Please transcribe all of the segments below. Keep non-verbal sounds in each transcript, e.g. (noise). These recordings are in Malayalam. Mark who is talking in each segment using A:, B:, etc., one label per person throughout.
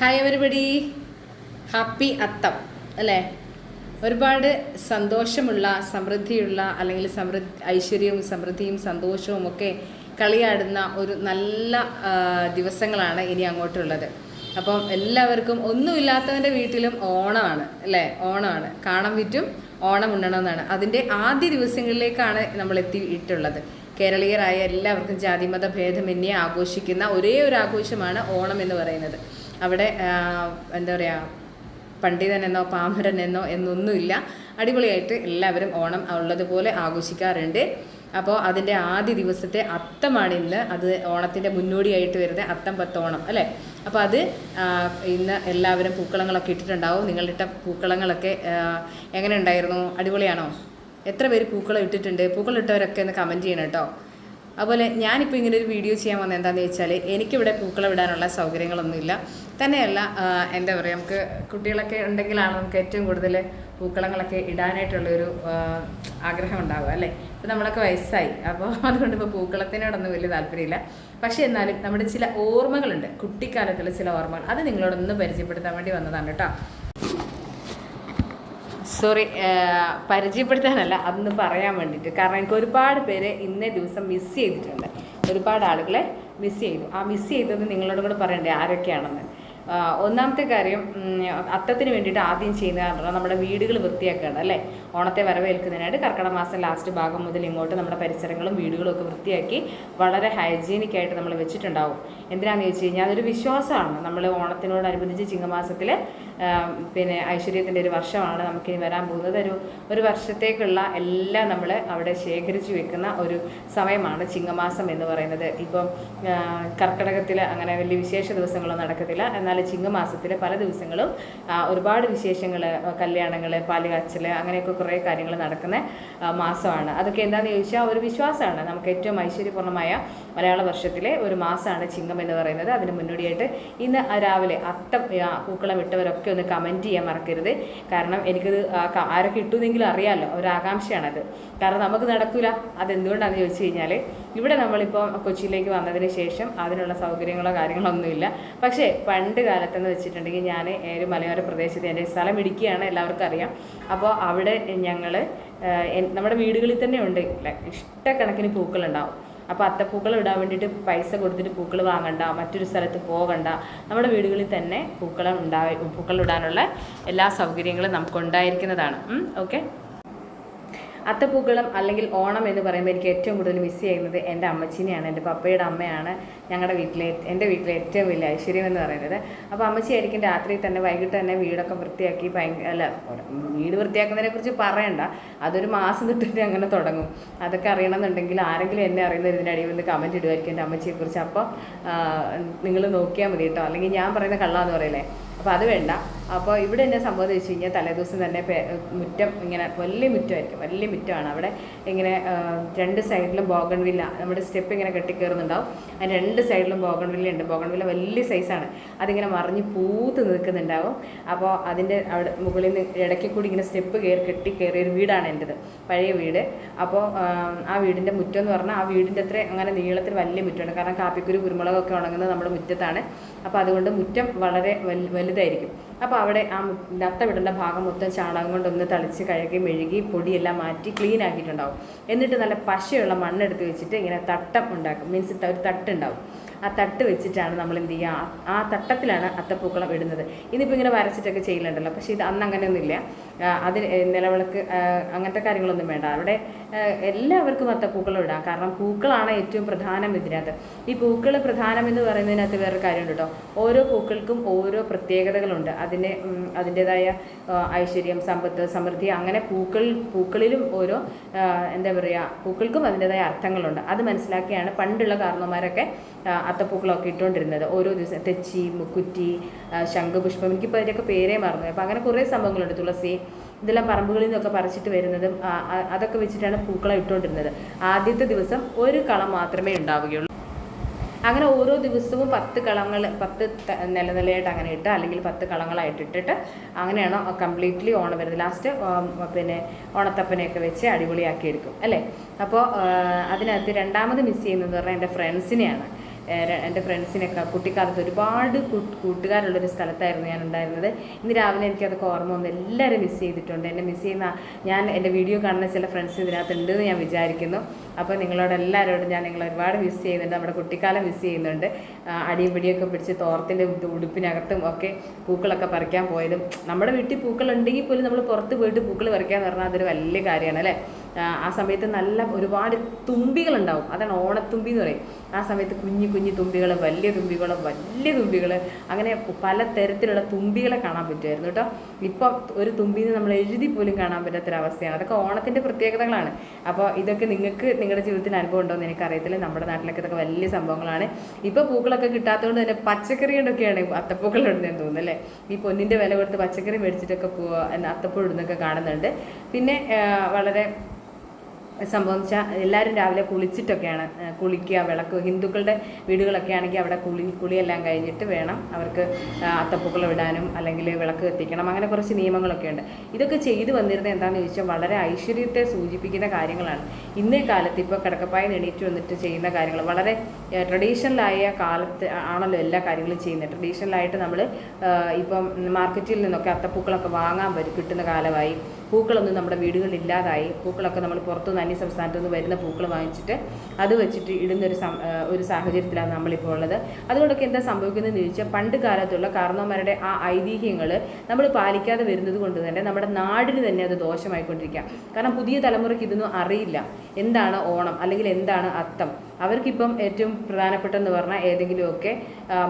A: ഹായ് എവരിബഡി ഹാപ്പി അത്തം അല്ലേ? ഒരുപാട് സന്തോഷമുള്ള സമൃദ്ധിയുള്ള അല്ലെങ്കിൽ സമൃദ്ധി ഐശ്വര്യവും സമൃദ്ധിയും സന്തോഷവും ഒക്കെ കളിയാടുന്ന ഒരു നല്ല ദിവസങ്ങളാണ് ഇനി അങ്ങോട്ടുള്ളത്. അപ്പം എല്ലാവർക്കും ഒന്നുമില്ലാത്തവന്റെ വീട്ടിലും ഓണമാണ് അല്ലേ? ഓണമാണ്. കാണം വിറ്റും ഓണം ഉണ്ണണമെന്നാണ്. അതിന്റെ ആദ്യ ദിവസങ്ങളിലേക്കാണ് നമ്മൾ എത്തിയിട്ടുള്ളത് കേരളീയരായ എല്ലാവർക്കും ജാതിമത ഭേദമന്യേ ആഘോഷിക്കുന്ന ഒരേ ഒരു ആഘോഷമാണ് ഓണം എന്ന് പറയുന്നത്. അവിടെ എന്താ പറയുക പണ്ഡിതനെന്നോ പാമരനെന്നോ എന്നൊന്നുമില്ല. അടിപൊളിയായിട്ട് എല്ലാവരും ഓണം ഉള്ളതുപോലെ ആഘോഷിക്കാറുണ്ട്. അപ്പോൾ അതിന്റെ ആദ്യ ദിവസത്തെ അത്തമാണ് ഇന്ന്. അത് ഓണത്തിന്റെ മുന്നോടിയായിട്ട് വരുന്നത് അത്തം പത്തോണം അല്ലേ? അപ്പോൾ അത് ഇന്ന് എല്ലാവരും പൂക്കളങ്ങളൊക്കെ ഇട്ടിട്ടുണ്ടാവും. നിങ്ങളിട്ട പൂക്കളങ്ങളൊക്കെ എങ്ങനെ ഉണ്ടായിരുന്നു? അടിപൊളിയാണോ? എത്ര പേര് പൂക്കളം ഇട്ടിട്ടുണ്ട്? പൂക്കളം ഇട്ടവരൊക്കെ ഒന്ന് കമന്റ് ചെയ്യണം കേട്ടോ. അതുപോലെ ഞാനിപ്പോൾ ഇങ്ങനെ ഒരു വീഡിയോ ചെയ്യാൻ വന്നത് എന്താണെന്ന് വെച്ചാൽ എനിക്കിവിടെ പൂക്കളം ഇടാനുള്ള സൗകര്യങ്ങളൊന്നുമില്ല. തന്നെയല്ല എന്താ പറയുക നമുക്ക് കുട്ടികളൊക്കെ ഉണ്ടെങ്കിലാണ് നമുക്ക് ഏറ്റവും കൂടുതൽ പൂക്കളങ്ങളൊക്കെ ഇടാനായിട്ടുള്ളൊരു ആഗ്രഹം ഉണ്ടാവുക അല്ലേ? ഇപ്പം നമ്മളൊക്കെ വയസ്സായി അപ്പോൾ (laughs) അതുകൊണ്ട് ഇപ്പോൾ പൂക്കളത്തിനോടൊന്നും വലിയ താല്പര്യമില്ല. പക്ഷേ എന്നാലും നമ്മുടെ ചില ഓർമ്മകളുണ്ട് കുട്ടിക്കാലത്തുള്ള ചില ഓർമ്മകൾ അത് നിങ്ങളോടൊന്ന് പരിചയപ്പെടുത്താൻ വേണ്ടി വന്നതാണ് കേട്ടോ. സോറി പരിചയപ്പെടുത്താനല്ല അതൊന്ന് പറയാൻ വേണ്ടിയിട്ട്. കാരണം എനിക്ക് ഒരുപാട് പേരെ ഇന്നേ ദിവസം മിസ് ചെയ്തിട്ടുണ്ട്. ഒരുപാട് ആളുകളെ മിസ് ചെയ്തു. ആ മിസ് ചെയ്തത് നിങ്ങളോട് കൂടെ പറയണ്ടേ ആരൊക്കെയാണെന്ന്? ഒന്നാമത്തെ കാര്യം അത്തത്തിന് വേണ്ടിയിട്ട് ആദ്യം ചെയ്യുന്ന നമ്മുടെ വീടുകൾ വൃത്തിയാക്കുകയാണ് അല്ലേ? ഓണത്തെ വരവേൽക്കുന്നതിനായിട്ട് കർക്കിടക മാസം ലാസ്റ്റ് ഭാഗം മുതൽ ഇങ്ങോട്ട് നമ്മുടെ പരിസരങ്ങളും വീടുകളും ഒക്കെ വൃത്തിയാക്കി വളരെ ഹൈജീനിക് ആയിട്ട് നമ്മൾ വെച്ചിട്ടുണ്ടാവും. എന്തിനാണെന്ന് ചോദിച്ചു കഴിഞ്ഞാൽ അതൊരു വിശ്വാസമാണ്. നമ്മൾ ഓണത്തിനോടനുബന്ധിച്ച് ചിങ്ങമാസത്തിൽ പിന്നെ ഐശ്വര്യത്തിന്റെ ഒരു വർഷമാണ് നമുക്കിനി വരാൻ പോകുന്നത്. ഒരു ഒരു വർഷത്തേക്കുള്ള എല്ലാം നമ്മൾ അവിടെ ശേഖരിച്ചു വെക്കുന്ന ഒരു സമയമാണ് ചിങ്ങമാസം എന്ന് പറയുന്നത്. ഇപ്പം കർക്കിടകത്തിൽ അങ്ങനെ വലിയ വിശേഷ ദിവസങ്ങളൊന്നും നടക്കത്തില്ല. എന്നാൽ ചിങ്ങമാസത്തിൽ പല ദിവസങ്ങളും ഒരുപാട് വിശേഷങ്ങൾ കല്യാണങ്ങൾ പാലുകാച്ചൽ അങ്ങനെയൊക്കെ കുറേ കാര്യങ്ങൾ നടക്കുന്ന മാസമാണ്. അതൊക്കെ എന്താണെന്ന് ചോദിച്ചാൽ ഒരു വിശ്വാസമാണ്. നമുക്ക് ഏറ്റവും ഐശ്വര്യപൂർണമായ മലയാള വർഷത്തിലെ ഒരു മാസമാണ് ചിങ്ങം എന്ന് പറയുന്നത്. അതിന് മുന്നോടിയായിട്ട് ഇന്ന് രാവിലെ അത്തം പൂക്കളം ഇട്ടവരൊക്കെ ഒന്ന് കമന്റ് ചെയ്യാൻ മറക്കരുത്. കാരണം എനിക്കത് ആരൊക്കെ ഇട്ടുന്നെങ്കിലും അറിയാമല്ലോ ഒരു ആകാംക്ഷയാണത്. കാരണം നമുക്ക് നടക്കില്ല അതെന്തുകൊണ്ടാണെന്ന് ചോദിച്ചു കഴിഞ്ഞാൽ ഇവിടെ നമ്മളിപ്പോൾ കൊച്ചിയിലേക്ക് വന്നതിന് ശേഷം അതിനുള്ള സൗകര്യങ്ങളോ കാര്യങ്ങളോ ഒന്നുമില്ല പക്ഷേ പണ്ട് കാലത്തെന്ന് വെച്ചിട്ടുണ്ടെങ്കിൽ ഞാൻ ഒരു മലയോര പ്രദേശത്ത് എന്റെ സ്ഥലം ഇടുക്കിയാണ് എല്ലാവർക്കും അറിയാം. അപ്പോൾ അവിടെ ഞങ്ങൾ നമ്മുടെ വീടുകളിൽ തന്നെ ഉണ്ട്. ഇഷ്ടക്കണക്കിന് പൂക്കളുണ്ടാവും. അപ്പോൾ അത്തപ്പൂക്കൾ ഇടാൻ വേണ്ടിയിട്ട് പൈസ കൊടുത്തിട്ട് പൂക്കൾ വാങ്ങണ്ട മറ്റൊരു സ്ഥലത്ത് പോകണ്ട. നമ്മുടെ വീടുകളിൽ തന്നെ പൂക്കളം ഉണ്ടായി പൂക്കൾ ഇടാനുള്ള എല്ലാ സൗകര്യങ്ങളും നമുക്കുണ്ടായിരിക്കുന്നതാണ്. ഓക്കെ? അത്തപ്പൂക്കളം അല്ലെങ്കിൽ ഓണം എന്ന് പറയുമ്പോൾ എനിക്ക് ഏറ്റവും കൂടുതൽ മിസ് ചെയ്യുന്നത് എന്റെ അമ്മച്ചിനെയാണ് എന്റെ പപ്പയുടെ അമ്മയാണ് ഞങ്ങളുടെ വീട്ടിലെ എന്റെ വീട്ടിലെ ഏറ്റവും വലിയ ഐശ്വര്യം എന്ന് പറയുന്നത്. അപ്പോൾ അമ്മച്ചി അമ്മച്ചിയായിരിക്കും രാത്രി തന്നെ വൈകിട്ട് തന്നെ വീടൊക്കെ വൃത്തിയാക്കി ഭയങ്കര അല്ല വീട് വൃത്തിയാക്കുന്നതിനെക്കുറിച്ച് പറയണ്ട. അതൊരു മാസം തൊട്ടിട്ട് അങ്ങനെ തുടങ്ങും. അതൊക്കെ അറിയണമെന്നുണ്ടെങ്കിൽ ആരെങ്കിലും എന്നെ അറിയുന്ന ഇതിനടിയിൽ നിന്ന് കമന്റ് ഇടുമായിരിക്കും എന്റെ അമ്മച്ചിയെക്കുറിച്ച്. അപ്പോൾ നിങ്ങൾ നോക്കിയാൽ മതി കേട്ടോ. അല്ലെങ്കിൽ ഞാൻ പറയുന്ന കള്ളാന്ന് പറയില്ലേ. അപ്പോൾ അത് വേണ്ട. അപ്പോൾ ഇവിടെ എന്നെ സംഭവം വെച്ച് കഴിഞ്ഞാൽ തലേദിവസം തന്നെ മുറ്റം ഇങ്ങനെ വലിയ മുറ്റമായിരിക്കും. വലിയ മുറ്റമാണ്. അവിടെ ഇങ്ങനെ രണ്ട് സൈഡിലും ബോഗൺവില്ല നമ്മുടെ സ്റ്റെപ്പ് ഇങ്ങനെ കെട്ടിക്കയറുന്നുണ്ടാവും അതിന് രണ്ട് സൈഡിലും ബോഗൺവില്ല ഉണ്ട് ബോഗൺവില്ല വലിയ സൈസാണ്. അതിങ്ങനെ മറിഞ്ഞ് പൂത്ത് നിൽക്കുന്നുണ്ടാവും. അപ്പോൾ അതിന്റെ അവിടെ മുകളിൽ നിന്ന് ഇടയ്ക്ക് കൂടി ഇങ്ങനെ സ്റ്റെപ്പ് കയറി കെട്ടി കയറിയ ഒരു വീടാണ് എന്റെത്. പഴയ വീട്. അപ്പോൾ ആ വീടിന്റെ മുറ്റം എന്ന് പറഞ്ഞാൽ ആ വീടിന്റെ അത്ര അങ്ങനെ നീളത്തിൽ വലിയ മുറ്റമാണ്. കാരണം കാപ്പിക്കുരു കുരുമുളകൊക്കെ ഉണങ്ങുന്നത് നമ്മുടെ മുറ്റത്താണ്. അപ്പോൾ അതുകൊണ്ട് മുറ്റം വളരെ വലുതായിരിക്കും. അപ്പോൾ അവിടെ ആ നത്ത വിടേണ്ട ഭാഗം മൊത്തം ചാണകം കൊണ്ടൊന്ന് തളിച്ച് കഴുകി മെഴുകി പൊടിയെല്ലാം മാറ്റി ക്ലീൻ ആക്കിയിട്ടുണ്ടാവും. എന്നിട്ട് നല്ല പശയുള്ള മണ്ണെടുത്ത് വെച്ചിട്ട് ഇങ്ങനെ തട്ടം ഉണ്ടാക്കും. മീൻസ് ഒരു തട്ടുണ്ടാവും. ആ തട്ട് വെച്ചിട്ടാണ് നമ്മൾ എന്ത് ചെയ്യുക? ആ- തട്ടത്തിലാണ് അത്തപ്പൂക്കളം ഇടുന്നത്. ഇന്നിപ്പോൾ ഇങ്ങനെ വരച്ചിട്ടൊക്കെ ചെയ്യലുണ്ടല്ലോ. പക്ഷേ ഇത് അന്ന് അങ്ങനെയൊന്നുമില്ല. അതിന് നിലവിളക്ക് അങ്ങനത്തെ കാര്യങ്ങളൊന്നും വേണ്ട. അവിടെ എല്ലാവർക്കും അത്തപ്പൂക്കളം ഇടാം. കാരണം പൂക്കളാണ് ഏറ്റവും പ്രധാനം ഇതിനകത്ത്. ഈ പൂക്കൾ പ്രധാനം എന്ന് പറയുന്നതിനകത്ത് വേറൊരു കാര്യമുണ്ട് കേട്ടോ. ഓരോ പൂക്കൾക്കും ഓരോ പ്രത്യേകതകളുണ്ട്. അതിന് അതിന്റേതായ ഐശ്വര്യം സമ്പത്ത് സമൃദ്ധി അങ്ങനെ പൂക്കൾ പൂക്കളിലും ഓരോ എന്താ പറയുക പൂക്കൾക്കും അതിന്റെതായ അർത്ഥങ്ങളുണ്ട്. അത് മനസ്സിലാക്കിയാണ് പണ്ടുള്ള കാരണവന്മാരൊക്കെ അത്തപ്പൂക്കളമൊക്കെ ഇട്ടുകൊണ്ടിരുന്നത് ഓരോ ദിവസം തെച്ചി മുക്കുറ്റി ശംഖുപുഷ്പം എനിക്കിപ്പോൾ അതിന്റെയൊക്കെ പേരേ മറന്നു അപ്പോൾ അങ്ങനെ കുറേ സംഭവങ്ങളുണ്ട് തുളസി ഇതെല്ലാം പറമ്പുകളിൽ നിന്നൊക്കെ പറിച്ചിട്ട് വരുന്നതും അതൊക്കെ വെച്ചിട്ടാണ് പൂക്കളം ഇട്ടുകൊണ്ടിരുന്നത് ആദ്യത്തെ ദിവസം ഒരു കളം മാത്രമേ ഉണ്ടാവുകയുള്ളൂ. അങ്ങനെ ഓരോ ദിവസവും പത്ത് കളങ്ങൾ പത്ത് നിലനിലയായിട്ട് അങ്ങനെ ഇട്ട് അല്ലെങ്കിൽ പത്ത് കളങ്ങളായിട്ട് ഇട്ടിട്ട് അങ്ങനെയാണ് കംപ്ലീറ്റ്ലി ഓണം വരുന്നത്. ലാസ്റ്റ് പിന്നെ ഓണത്തപ്പനെയൊക്കെ വെച്ച് അടിപൊളിയാക്കി എടുക്കും അല്ലേ? അപ്പോൾ അതിനകത്ത് രണ്ടാമത് മിസ് ചെയ്യുന്നതെന്ന് പറഞ്ഞാൽ എന്റെ ഫ്രണ്ട്സിനെയാണ്. എന്റെ ഫ്രണ്ട്സിനൊക്കെ കുട്ടിക്കാലത്ത് ഒരുപാട് കൂട്ടുകാരുള്ളൊരു സ്ഥലത്തായിരുന്നു ഞാൻ ഉണ്ടായിരുന്നത് ഇന്ന് രാവിലെ എനിക്കതൊക്കെ ഓർമ്മ വന്നു എല്ലാവരും മിസ് ചെയ്തിട്ടുണ്ട്. എന്നെ മിസ് ചെയ്യുന്ന ഞാൻ എന്റെ വീഡിയോ കാണുന്ന ചില ഫ്രണ്ട്സ് ഇതിനകത്ത് എന്ന് ഞാൻ വിചാരിക്കുന്നു. അപ്പോൾ നിങ്ങളോട് എല്ലാവരോടും ഞാൻ നിങ്ങളെ ഒരുപാട് മിസ് ചെയ്യുന്നുണ്ട്. നമ്മുടെ കുട്ടിക്കാലം മിസ് ചെയ്യുന്നുണ്ട്. അടിയും പിടിയൊക്കെ പിടിച്ച് തോർത്തിന്റെ ഉടുപ്പിനകത്തും ഒക്കെ പൂക്കളൊക്കെ പറിക്കാൻ പോയതും. നമ്മുടെ വീട്ടിൽ പൂക്കളുണ്ടെങ്കിൽ പോലും നമ്മൾ പുറത്ത് പോയിട്ട് പൂക്കൾ പറിക്കാൻ പറഞ്ഞാൽ അതൊരു വലിയ കാര്യമാണ് അല്ലേ? ആ, സമയത്ത് നല്ല ഒരുപാട് തുമ്പികളുണ്ടാവും. അതാണ് ഓണത്തുമ്പി എന്ന് പറയും. ആ സമയത്ത് കുഞ്ഞു കുഞ്ഞു തുമ്പികൾ വലിയ തുമ്പികൾ വലിയ തുമ്പികൾ അങ്ങനെ പല തരത്തിലുള്ള തുമ്പികളെ കാണാൻ പറ്റുമായിരുന്നു കേട്ടോ. ഇപ്പോൾ ഒരു തുമ്പിന്ന് നമ്മൾ എഴുതി പോലും കാണാൻ പറ്റാത്തൊരവസ്ഥയാണ്. അതൊക്കെ ഓണത്തിന്റെ പ്രത്യേകതകളാണ്. അപ്പോൾ ഇതൊക്കെ നിങ്ങൾക്ക് നിങ്ങളുടെ ജീവിതത്തിൽ അനുഭവം ഉണ്ടോ എന്ന് എനിക്കറിയത്തില്ല. നമ്മുടെ നാട്ടിലൊക്കെ ഇതൊക്കെ വലിയ സംഭവങ്ങളാണ്. ഇപ്പോൾ പൂക്കളൊക്കെ കിട്ടാത്തതുകൊണ്ട് തന്നെ പച്ചക്കറി കൊണ്ടൊക്കെയാണ് അത്തപ്പൂക്കൾ തോന്നുന്നു അല്ലേ? ഈ പൊന്നിന്റെ വില കൊടുത്ത് പച്ചക്കറി മേടിച്ചിട്ടൊക്കെ പൂ അത്തപ്പൂ ഇടുന്നൊക്കെ കാണുന്നുണ്ട്. പിന്നെ വളരെ സംഭവം വെച്ചാൽ എല്ലാവരും രാവിലെ കുളിച്ചിട്ടൊക്കെയാണ്. കുളിക്കുക വിളക്ക് ഹിന്ദുക്കളുടെ വീടുകളൊക്കെ ആണെങ്കിൽ അവിടെ കുളി കുളിയെല്ലാം കഴിഞ്ഞിട്ട് വേണം അവർക്ക് അത്തപ്പൂക്കൾ ഇടാനും അല്ലെങ്കിൽ വിളക്ക് കത്തിക്കണം. അങ്ങനെ കുറച്ച് നിയമങ്ങളൊക്കെ ഉണ്ട്. ഇതൊക്കെ ചെയ്തു വന്നിരുന്നത് എന്താണെന്ന് ചോദിച്ചാൽ വളരെ ഐശ്വര്യത്തെ സൂചിപ്പിക്കുന്ന കാര്യങ്ങളാണ്. ഇന്നേ കാലത്ത് ഇപ്പോൾ കിടക്കപ്പായ എണീറ്റ് വന്നിട്ട് ചെയ്യുന്ന കാര്യങ്ങൾ വളരെ ട്രഡീഷണലായ കാലത്ത് ആണല്ലോ എല്ലാ കാര്യങ്ങളും ചെയ്യുന്നത്. ട്രഡീഷണലായിട്ട് നമ്മൾ ഇപ്പം മാർക്കറ്റിൽ നിന്നൊക്കെ അത്തപ്പൂക്കളൊക്കെ വാങ്ങാൻ വരും കിട്ടുന്ന കാലമായി. പൂക്കളൊന്നും നമ്മുടെ വീടുകളിൽ ഇല്ലാതായി. പൂക്കളൊക്കെ നമ്മൾ പുറത്തുനിന്ന് അന്യ സംസ്ഥാനത്തു നിന്ന് വരുന്ന പൂക്കൾ വാങ്ങിച്ചിട്ട് അത് വെച്ചിട്ട് ഇടുന്ന ഒരു സാഹചര്യത്തിലാണ് നമ്മളിപ്പോൾ ഉള്ളത്. അതുകൊണ്ടൊക്കെ എന്താ സംഭവിക്കുന്നതെന്ന് ചോദിച്ചാൽ പണ്ട് കാലത്തുള്ള കാരണവന്മാരുടെ ആ ഐതിഹ്യങ്ങൾ നമ്മൾ പാലിക്കാതെ വരുന്നത് കൊണ്ട് തന്നെ നമ്മുടെ നാടിന് തന്നെ അത് ദോഷമായിക്കൊണ്ടിരിക്കുക കാരണം പുതിയ തലമുറയ്ക്ക് ഇതൊന്നും അറിയില്ല. എന്താണ് ഓണം? അല്ലെങ്കിൽ എന്താണ് അത്തം? അവർക്കിപ്പം ഏറ്റവും പ്രധാനപ്പെട്ടെന്ന് പറഞ്ഞാൽ ഏതെങ്കിലുമൊക്കെ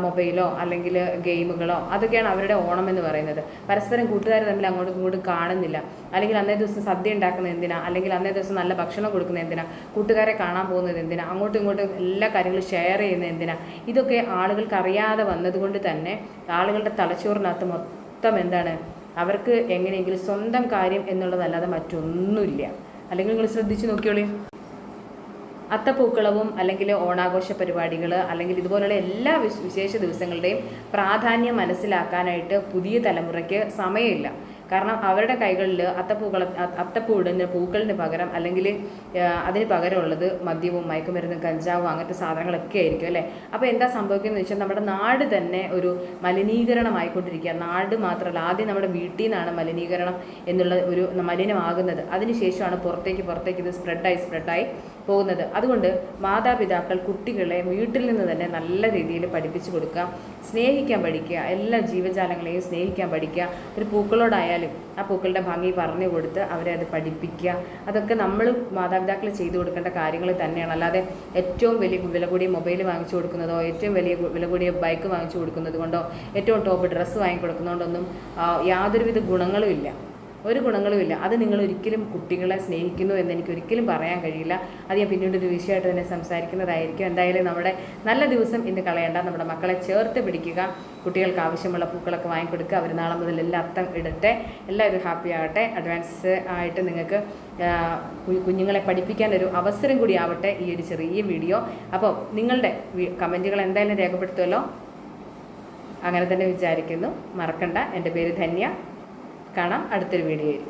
A: മൊബൈലോ അല്ലെങ്കിൽ ഗെയിമുകളോ അതൊക്കെയാണ് അവരുടെ ഓണം എന്ന് പറയുന്നത്. പരസ്പരം കൂട്ടുകാർ തമ്മിൽ അങ്ങോട്ടും ഇങ്ങോട്ടും കാണുന്നില്ല. അല്ലെങ്കിൽ അന്നേ ദിവസം സദ്യ ഉണ്ടാക്കുന്ന എന്തിനാ? അല്ലെങ്കിൽ അന്നേ ദിവസം നല്ല ഭക്ഷണം കൊടുക്കുന്നത് എന്തിനാ? കൂട്ടുകാരെ കാണാൻ പോകുന്നത് എന്തിനാ? അങ്ങോട്ടും ഇങ്ങോട്ടും എല്ലാ കാര്യങ്ങളും ഷെയർ ചെയ്യുന്നത് എന്തിനാ? ഇതൊക്കെ ആളുകൾക്ക് അറിയാതെ വന്നതുകൊണ്ട് തന്നെ ആളുകളുടെ തലച്ചോറിനകത്ത് മൊത്തം എന്താണ്? അവർക്ക് എങ്ങനെയെങ്കിലും സ്വന്തം കാര്യം എന്നുള്ളതല്ലാതെ മറ്റൊന്നുമില്ല. അല്ലെങ്കിൽ നിങ്ങൾ ശ്രദ്ധിച്ചു നോക്കിയോളൂ അത്തപ്പൂക്കളവും അല്ലെങ്കിൽ ഓണാഘോഷ പരിപാടികൾ അല്ലെങ്കിൽ ഇതുപോലെയുള്ള എല്ലാ വിശേഷ ദിവസങ്ങളുടെയും പ്രാധാന്യം മനസ്സിലാക്കാനായിട്ട് പുതിയ തലമുറയ്ക്ക് സമയമില്ല. കാരണം അവരുടെ കൈകളിൽ അത്തപ്പൂക്കള അത്തപ്പൂടിന് അത്തപ്പൂ പൂക്കളിന് പകരം അല്ലെങ്കിൽ അതിന് പകരമുള്ളത് മദ്യവും മയക്കുമരുന്നും കഞ്ചാവും അങ്ങനത്തെ സാധനങ്ങളൊക്കെ ആയിരിക്കും അല്ലേ? അപ്പോൾ എന്താ സംഭവിക്കുന്നത് വെച്ചാൽ നമ്മുടെ നാട് തന്നെ ഒരു മലിനീകരണമായിക്കൊണ്ടിരിക്കുക നാട് മാത്രമല്ല ആദ്യം നമ്മുടെ വീട്ടിൽ നിന്നാണ് മലിനീകരണം എന്നുള്ള ഒരു മലിനമാകുന്നത്. അതിനുശേഷമാണ് പുറത്തേക്ക് പുറത്തേക്ക് ഇത് സ്പ്രെഡായി സ്പ്രെഡായി പോകുന്നത്. അതുകൊണ്ട് മാതാപിതാക്കൾ കുട്ടികളെ വീട്ടിൽ നിന്ന് തന്നെ നല്ല രീതിയിൽ പഠിപ്പിച്ചു കൊടുക്കുക സ്നേഹിക്കാൻ പഠിക്കുക എല്ലാ ജീവജാലങ്ങളെയും സ്നേഹിക്കാൻ പഠിക്കുക. ഒരു പൂക്കളോടായാലും ആ പൂക്കളുടെ ഭംഗി പറഞ്ഞു കൊടുത്ത് അവരെ അത് പഠിപ്പിക്കുക. അതൊക്കെ നമ്മൾ മാതാപിതാക്കൾ ചെയ്തു കൊടുക്കേണ്ട കാര്യങ്ങൾ തന്നെയാണ്. അല്ലാതെ ഏറ്റവും വലിയ വില കൂടിയ മൊബൈൽ വാങ്ങിച്ചു കൊടുക്കുന്നതോ ഏറ്റവും വലിയ വില കൂടിയ ബൈക്ക് വാങ്ങിച്ചു കൊടുക്കുന്നത് കൊണ്ടോ ഏറ്റവും ടോപ്പ് ഡ്രസ്സ് വാങ്ങി കൊടുക്കുന്നതുകൊണ്ടൊന്നും യാതൊരുവിധ ഗുണങ്ങളും ഇല്ല. ഒരു ഗുണങ്ങളുമില്ല. അത് നിങ്ങൾ ഒരിക്കലും കുട്ടികളെ സ്നേഹിക്കുന്നു എന്ന് എനിക്ക് ഒരിക്കലും പറയാൻ കഴിയില്ല. അത് ഞാൻ പിന്നീട് ഒരു വിഷയമായിട്ട് തന്നെ സംസാരിക്കുന്നതായിരിക്കും. എന്തായാലും നമ്മുടെ നല്ല ദിവസം ഇന്ന് കളയേണ്ട. നമ്മുടെ മക്കളെ ചേർത്ത് പിടിക്കുക. കുട്ടികൾക്ക് ആവശ്യമുള്ള പൂക്കളൊക്കെ വാങ്ങിക്കൊടുക്കുക. അവർ നാളെ മുതൽ എല്ലാ അത്തം ഇടട്ടെ. എല്ലാവരും ഹാപ്പി ആവട്ടെ. അഡ്വാൻസ് ആയിട്ട് നിങ്ങൾക്ക് കുഞ്ഞുങ്ങളെ പഠിപ്പിക്കാൻ ഒരു അവസരം കൂടി ആവട്ടെ ഈ ഒരു ചെറിയ വീഡിയോ. അപ്പോൾ നിങ്ങളുടെ കമന്റുകൾ എന്തായാലും രേഖപ്പെടുത്തുമല്ലോ. അങ്ങനെ തന്നെ വിചാരിക്കുന്നു. മറക്കണ്ട. എന്റെ പേര് ധന്യ. കാണാം അടുത്തൊരു വീഡിയോയിൽ.